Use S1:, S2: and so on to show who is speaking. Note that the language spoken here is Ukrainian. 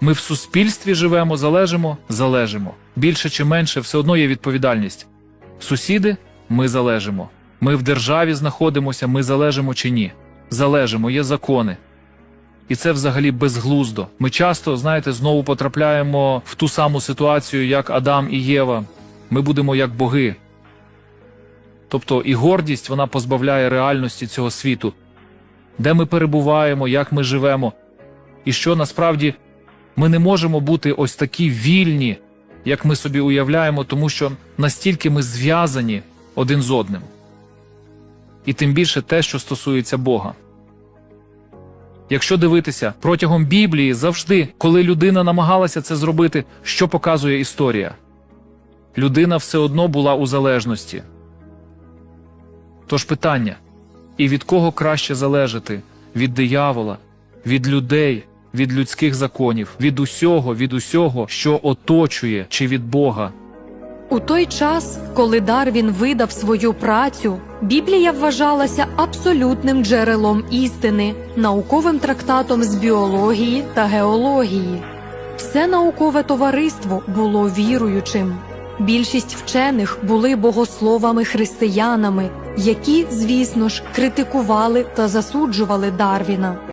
S1: Ми в суспільстві живемо, залежимо, залежимо. Більше чи менше, все одно є відповідальність. Сусіди ми залежимо. Ми в державі знаходимося, ми залежимо чи ні. Залежимо, є закони. І це взагалі безглуздо. Ми часто, знаєте, знову потрапляємо в ту саму ситуацію, як Адам і Єва. Ми будемо як боги. Тобто і гордість вона позбавляє реальності цього світу, де ми перебуваємо, як ми живемо, і що насправді ми не можемо бути ось такі вільні, як ми собі уявляємо, тому що настільки ми зв'язані один з одним. І тим більше те, що стосується Бога. Якщо дивитися протягом Біблії завжди, коли людина намагалася це зробити, що показує історія? Людина все одно була у залежності. Тож питання: і від кого краще залежати? Від диявола, від людей, від людських законів, від усього, від усього, що оточує, чи від Бога?
S2: У той час, коли Дарвін видав свою працю, Біблія вважалася абсолютним джерелом істини, науковим трактатом з біології та геології. Все наукове товариство було віруючим. Більшість вчених були богословами християнами, які, звісно ж, критикували та засуджували Дарвіна.